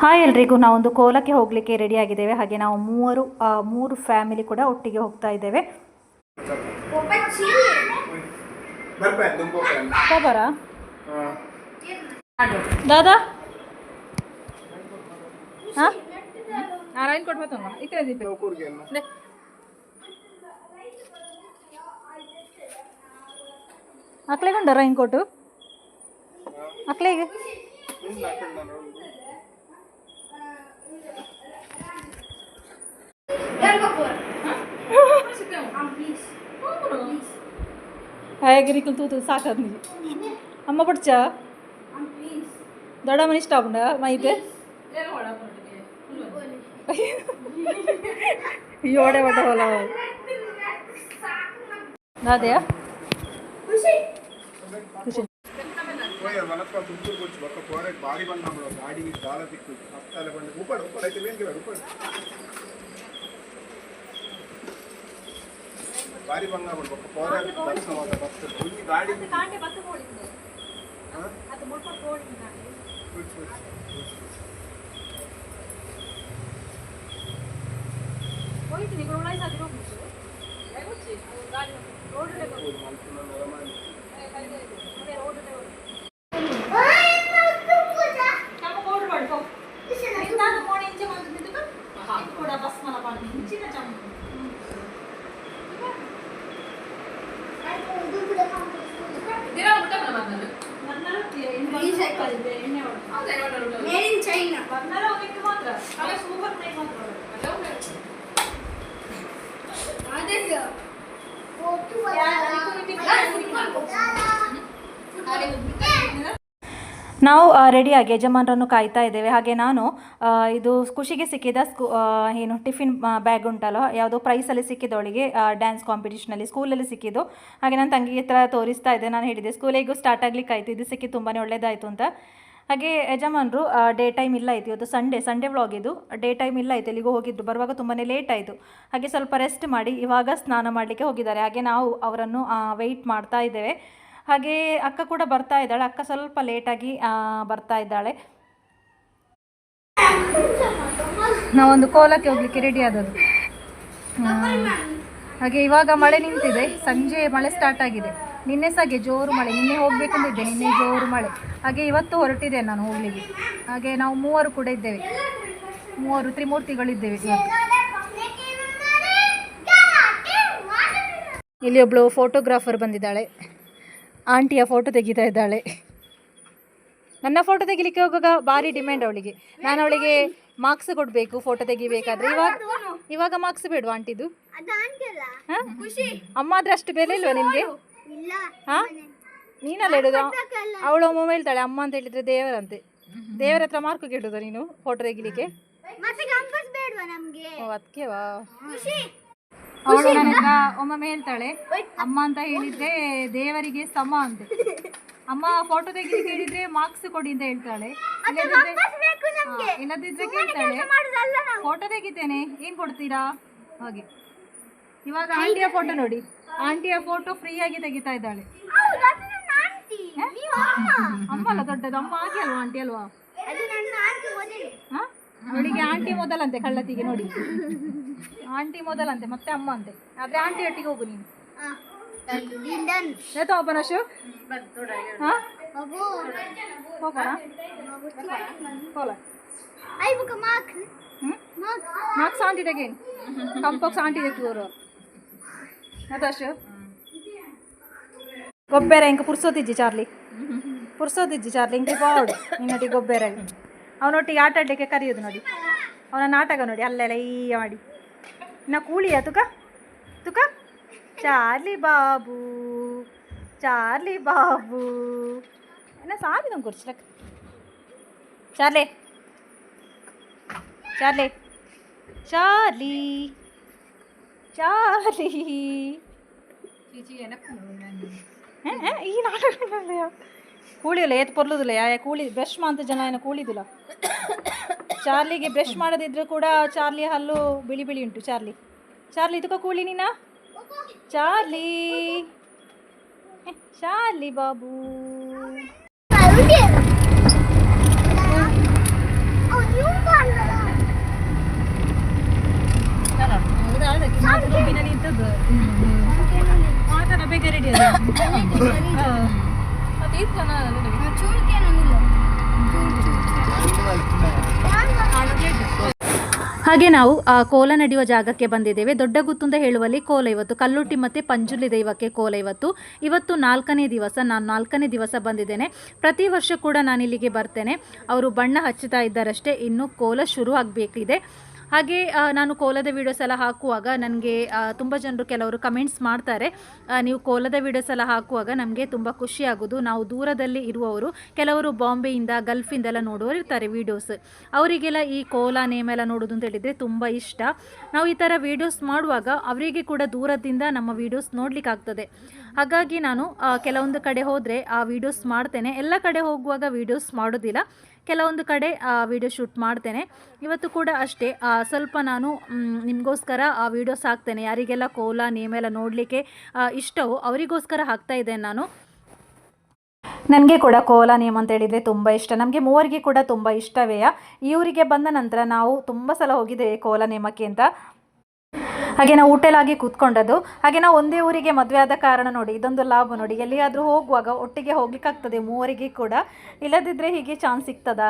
Hi ಎಲ್ರಿಗೂ ನಾವೊಂದು ಕೋಲಕ್ಕೆ ಹೋಗಲಿಕ್ಕೆ ರೆಡಿ ಆಗಿದ್ದೇವೆ. ಹಾಗೆ ನಾವು ಮೂವರು ಮೂರು ಫ್ಯಾಮಿಲಿ ಕೂಡ ಒಟ್ಟಿಗೆ ಹೋಗ್ತಾ ಇದ್ದೇವೆ. ದಾದಾ? ಹಾಂ? ನಾರಾಯಣ ಕೊಟ್ಟು ಬತ್ತಮ್ಮ ಇತ್ತೆ ದೀಪ. ಕೂರ್ಗೆ ಅಕ್ಲೆಗೆ ಉಂಡ ರೈನ್ ಕೋಟು ಅಕ್ಲೆಗೆ. ಹೇಗಿರಿಕಲ್ ತೂತು ಸಾಕದ್ ನೀವು ಅಮ್ಮ ಪಡ್ಚ ದೊಡ್ಡ ಮನಿ ಇಷ್ಟ ಆಗ್ಬಿಡ ಮೈತೆ ಯೋಡೆ ಬಡ್ಡ ಹೊಲ ಅದೇಯಾ ಖುಷಿ పోయారు వాళ్ళకి తుంటూరు వచ్చి ఒక్క పోరే భారీ బంధంలో గాడికి చాలా దిక్కు హస్తాల ಭಾರಿ ಭಂಗ ಮಾಡ್ಬೇಕು ಹೋರಾಟ ಬರ್ತವಾದ ಬರ್ತದೆ ಈ ಗಾಡಿ ಹೋಯ್ತೀನಿ ಗುರುಳಾಯ್ತು ಅದು ಹೋಗ್ಬಿಟ್ಟು ಗಾಡಿ ರೋಡ್ ಮನಸ್ಸನ್ನು ನಾವು ರೆಡಿಯಾಗಿ ಯಜಮಾನರನ್ನು ಕಾಯ್ತಾ ಇದ್ದೇವೆ. ಹಾಗೆ ನಾನು ಇದು ಖುಷಿಗೆ ಸಿಕ್ಕಿದ ಸ್ಕೂ ಏನು ಟಿಫಿನ್ ಬ್ಯಾಗ್ ಉಂಟಲ್ಲ ಯಾವುದೋ ಪ್ರೈಸಲ್ಲಿ ಸಿಕ್ಕಿದವಳಿಗೆ ಡ್ಯಾನ್ಸ್ ಕಾಂಪಿಟೇಷನಲ್ಲಿ ಸ್ಕೂಲಲ್ಲಿ ಸಿಕ್ಕಿದ್ದು. ಹಾಗೆ ನನ್ನ ತಂಗಿಗೆ ಹತ್ರ ತೋರಿಸ್ತಾ ಇದ್ದೆ. ನಾನು ಹೇಳಿದೆ ಸ್ಕೂಲಿಗೂ ಸ್ಟಾರ್ಟ್ ಆಗ್ಲಿಕ್ಕೆ ಆಯಿತು. ಇದು ಸಿಕ್ಕಿ ತುಂಬಾ ಒಳ್ಳೇದಾಯಿತು ಅಂತ. ಹಾಗೆ ಯಜಮಾನರು ಡೇ ಟೈಮ್ ಇಲ್ಲ ಆಯಿತು. ಇವತ್ತು ಸಂಡೇ ಸಂಡೇ ವ್ಲಾಗ್ ಇದು. ಡೇ ಟೈಮ್ ಇಲ್ಲ ಆಯಿತು. ಇಲ್ಲಿಗೂ ಹೋಗಿದ್ದು ಬರುವಾಗ ತುಂಬಾ ಲೇಟ್ ಆಯಿತು. ಹಾಗೆ ಸ್ವಲ್ಪ ರೆಸ್ಟ್ ಮಾಡಿ, ಇವಾಗ ಸ್ನಾನ ಮಾಡಲಿಕ್ಕೆ ಹೋಗಿದ್ದಾರೆ. ಹಾಗೆ ನಾವು ಅವರನ್ನು ವೆಯ್ಟ್ ಮಾಡ್ತಾ ಇದ್ದೇವೆ. ಹಾಗೆ ಅಕ್ಕ ಕೂಡ ಬರ್ತಾ ಇದ್ದಾಳೆ. ಅಕ್ಕ ಸ್ವಲ್ಪ ಲೇಟಾಗಿ ಬರ್ತಾ ಇದ್ದಾಳೆ. ನಾವೊಂದು ಕೋಲಕ್ಕೆ ಹೋಗ್ಲಿಕ್ಕೆ ರೆಡಿ ಆದದ್ದು. ಹಾಗೆ ಇವಾಗ ಮಳೆ ನಿಂತಿದೆ. ಸಂಜೆ ಮಳೆ ಸ್ಟಾರ್ಟ್ ಆಗಿದೆ. ನಿನ್ನೆ ಸಾಗೆ ಜೋರು ಮಳೆ. ನಿನ್ನೆ ಹೋಗ್ಬೇಕಂತಿದ್ದೆ. ನಿನ್ನೆ ಜೋರು ಮಳೆ. ಹಾಗೆ ಇವತ್ತು ಹೊರಟಿದೆ ನಾನು ಹೋಗ್ಲಿಕ್ಕೆ. ಹಾಗೆ ನಾವು ಮೂವರು ಕೂಡ ಇದ್ದೇವೆ. ಮೂವರು ತ್ರಿಮೂರ್ತಿಗಳಿದ್ದೇವೆ ಇಲ್ಲಿ ಒಬ್ಳು ಫೋಟೋಗ್ರಾಫರ್ ಬಂದಿದ್ದಾಳೆ. ಆಂಟಿಯ ಫೋಟೋ ತೆಗಿತಾ ಇದ್ದಾಳೆ. ನನ್ನ ಫೋಟೋ ತೆಗಿಲಿಕ್ಕೆ ಹೋಗುವಾಗ ಭಾರಿ ಡಿಮ್ಯಾಂಡ್ ಅವಳಿಗೆ. ನಾನು ಅವಳಿಗೆ ಮಾರ್ಕ್ಸ್ ಕೊಡಬೇಕು ಫೋಟೋ ತೆಗಿಬೇಕಾದ್ರೆ. ಇವಾಗ ಇವಾಗ ಮಾರ್ಕ್ಸ್ ಬೇಡವಾ ಆಂಟಿದು? ಅಮ್ಮ ಆದ್ರೆ ಅಷ್ಟು ಬೆಲೆ ಇಲ್ವಾ ನಿಮಗೆ ಹಾ? ನೀನಲ್ಲ ಹೇಳುದು? ಅವಳು ಮೊಬೈಲ್ ಹೇಳ್ತಾಳೆ ಅಮ್ಮ ಅಂತ ಹೇಳಿದ್ರೆ ದೇವರಂತೆ. ದೇವರ ಹತ್ರ ಮಾರ್ಕ್ ಕೇಳುದ ನೀನು ಫೋಟೋ ತೆಗಿಲಿಕ್ಕೆ? ಮತ್ತೆ ಅವಳು ನನ್ನ ಹತ್ರ ಒಮ್ಮೊಮ್ಮೆ ಹೇಳ್ತಾಳೆ ಅಮ್ಮ ಅಂತ ಹೇಳಿದ್ರೆ ದೇವರಿಗೆ ಸಮ ಅಂತ. ಅಮ್ಮ ಫೋಟೋ ತೆಗೆದು ಹೇಳಿದ್ರೆ ಮಾರ್ಕ್ಸ್ ಕೊಡಿ ಅಂತ ಹೇಳ್ತಾಳೆ. ಇಲ್ಲದಿದ್ರೆ ಕೇಳ್ತಾಳೆ ಫೋಟೋ ತೆಗಿತೇನೆ ಏನ್ ಕೊಡ್ತೀರಾ? ಹಾಗೆ. ಇವಾಗ ಆಂಟಿಯ ಫೋಟೋ ನೋಡಿ. ಆಂಟಿಯ ಫೋಟೋ ಫ್ರೀ ಆಗಿ ತೆಗಿತಾ ಇದ್ದಾಳೆ. ಅಮ್ಮ. ಅಲ್ಲ ದೊಡ್ಡದು ಅಮ್ಮ ಆಗಿ ಅಲ್ವಾ ಆಂಟಿ ಅಲ್ವಾ? ಅವಳಿಗೆ ಆಂಟಿ ಮೊದಲಂತೆ ಕಳ್ಳತಿಗೆ ನೋಡಿ. ಆಂಟಿ ಮೊದಲಂತೆ ಮತ್ತೆ ಅಮ್ಮ ಅಂತೆ. ಆದ್ರೆ ಆಂಟಿ ಒಟ್ಟಿಗೆ ಹೋಗು ನೀನು. ಆಯ್ತು ಹಾ ಅಬ್ಬೋ ಹೋಗೋಣ? ಮಾರ್ಕ್ಸ್. ಆಂಟಿ ತೆಗೇನು. ಕಂಪಕ್ಸ್ ಆಂಟಿ ತೆಗ್ದು ಅದಶು ಗೊಬ್ಬರ ಇಂಕ ಪುರ್ಸೋತಿಜ್ಜಿ ಚಾರ್ಲಿ. ಪುರ್ಸೋತಿಜ್ಜಿ ಚಾರ್ಲಿ ಇಂಕ ಬಾಡು ನಿನ್ನೊಟ್ಟಿಗೆ ಗೊಬ್ಬರ. ಅವನೊಟ್ಟಿಗೆ ಆಟ ಆಡಲಿಕ್ಕೆ ಕರೆಯೋದು ನೋಡಿ ಅವನ ನಾಟಕ ನೋಡಿ ಅಲ್ಲೆಲ್ಲ ಈ ಮಾಡಿ ಇನ್ನ ಕೂಳಿಯ ತುಕ ತುಕ ಚಾರ್ಲಿ ಬಾಬು ಚಾರ್ಲಿ ಬಾಬು ಎನ್ನ ಸಾರಿ ನಂಗೆ ಕುರ್ಚಿಲಕ್ಕ ಚಾರ್ಲಿ ಚಾರ್ಲಿ ಚಾರ್ಲಿ ಚಾರ್ಲಿ ಏ, ಏ, ಈ ನಾಟಕ ಕೂಳಿಲ್ಲ ಏತ್ ಪೊರ್ಲುದಿಲ್ಲ ಯಾ ಕೂಳಿ ಬ್ರಷ್ ಅಂತ ಜನ ಏನು ಕೂಳಿದಿಲ್ಲ. ಚಾರ್ಲಿಗೆ ಬ್ರಷ್ ಮಾಡದಿದ್ರೂ ಕೂಡ ಚಾರ್ಲಿ ಹಲ್ಲು ಬಿಳಿ ಬಿಳಿ ಉಂಟು, ಚಾರ್ಲಿ. ಚಾರ್ಲಿ ಇದಕ್ಕ ಕೂಳಿ ನೀನ? ಚಾರ್ಲಿ! ಚಾರ್ಲಿ ಬಾಬು! ಹಾಗೆ ನಾವು ಕೋಲ ನಡೆಯುವ ಜಾಗಕ್ಕೆ ಬಂದಿದ್ದೇವೆ. ದೊಡ್ಡ ಗುತ್ತುಂದ ಹೇಳುವಲ್ಲಿ ಕೋಲ ಇವತ್ತು, ಕಲ್ಲುಟ್ಟಿ ಮತ್ತು ಪಂಜುಲಿ ದೈವಕ್ಕೆ ಕೋಲ ಇವತ್ತು. ಇವತ್ತು ನಾಲ್ಕನೇ ದಿವಸ, ನಾನು ನಾಲ್ಕನೇ ದಿವಸ ಬಂದಿದ್ದೇನೆ. ಪ್ರತಿ ವರ್ಷ ಕೂಡ ನಾನು ಇಲ್ಲಿಗೆ ಬರ್ತೇನೆ. ಅವರು ಬಣ್ಣ ಹಚ್ಚುತ್ತಾ ಇದ್ದಾರಷ್ಟೇ, ಇನ್ನು ಕೋಲ ಶುರು ಆಗಬೇಕಿದೆ. ಹಾಗೆ ನಾನು ಕೋಲದ ವೀಡಿಯೋಸ್ ಎಲ್ಲ ಹಾಕುವಾಗ ನನಗೆ ತುಂಬ ಜನರು ಕೆಲವರು ಕಮೆಂಟ್ಸ್ ಮಾಡ್ತಾರೆ. ನೀವು ಕೋಲದ ವೀಡಿಯೋಸ್ ಎಲ್ಲ ಹಾಕುವಾಗ ನಮಗೆ ತುಂಬ ಖುಷಿ ಆಗೋದು. ನಾವು ದೂರದಲ್ಲಿ ಇರುವವರು, ಕೆಲವರು ಬಾಂಬೆಯಿಂದ, ಗಲ್ಫಿಂದೆಲ್ಲ ನೋಡುವವರು ಇರ್ತಾರೆ ವೀಡಿಯೋಸ್ ಅವರಿಗೆಲ್ಲ ಈ ಕೋಲ ನೇಮ್ ಎಲ್ಲ ನೋಡೋದು ಅಂತ ಹೇಳಿದರೆ ತುಂಬ ಇಷ್ಟ. ನಾವು ಈ ಥರ ವೀಡಿಯೋಸ್ ಮಾಡುವಾಗ ಅವರಿಗೆ ಕೂಡ ದೂರದಿಂದ ನಮ್ಮ ವೀಡಿಯೋಸ್ ನೋಡಲಿಕ್ಕೆ ಆಗ್ತದೆ. ಹಾಗಾಗಿ ನಾನು ಕೆಲವೊಂದು ಕಡೆ ಹೋದರೆ ಆ ವೀಡಿಯೋಸ್ ಮಾಡ್ತೇನೆ. ಎಲ್ಲ ಕಡೆ ಹೋಗುವಾಗ ವೀಡಿಯೋಸ್ ಮಾಡೋದಿಲ್ಲ. ಕೆಲವೊಂದು ಕಡೆ ವಿಡಿಯೋ ಶೂಟ್ ಮಾಡ್ತೇನೆ. ಇವತ್ತು ಕೂಡ ಅಷ್ಟೇ. ಸ್ವಲ್ಪ ನಾನು ನಿಮಗೋಸ್ಕರ ಆ ವಿಡಿಯೋಸ್ ಹಾಕ್ತೇನೆ ಯಾರಿಗೆಲ್ಲ ಕೋಲ, ನೇಮೆಲ್ಲ ನೋಡಲಿಕ್ಕೆ ಇಷ್ಟವೋ ಅವರಿಗೋಸ್ಕರ ಹಾಕ್ತಾ ಇದ್ದೇನೆ ನಾನು. ನನಗೆ ಕೂಡ ಕೋಲ, ನೇಮ್ ಅಂತ ಹೇಳಿದರೆ ತುಂಬ ಇಷ್ಟ. ನಮಗೆ ಮೂವರಿಗೆ ಕೂಡ ತುಂಬ ಇಷ್ಟವೇ ಈ ಬಂದ ನಂತರ ನಾವು ತುಂಬ ಸಲ ಹೋಗಿದ್ದೇವೆ ಕೋಲ, ನೇಮಕ್ಕೆ ಅಂತ. ಹಾಗೆ ನಾವು ಊಟಲಾಗಿ ಕೂತ್ಕೊಂಡದ್ದು. ಹಾಗೆ ನಾವು ಒಂದೇ ಊರಿಗೆ ಮದುವೆ ಆದ ಕಾರಣ ನೋಡಿ, ಇದೊಂದು ಲಾಭ ನೋಡಿ. ಎಲ್ಲಿಯಾದರೂ ಹೋಗುವಾಗ ಒಟ್ಟಿಗೆ ಹೋಗ್ಲಿಕ್ಕಾಗ್ತದೆ ಮೂವರಿಗೆ ಕೂಡ. ಇಲ್ಲದಿದ್ದರೆ ಹೀಗೆ ಚಾನ್ಸ್ ಸಿಗ್ತದಾ?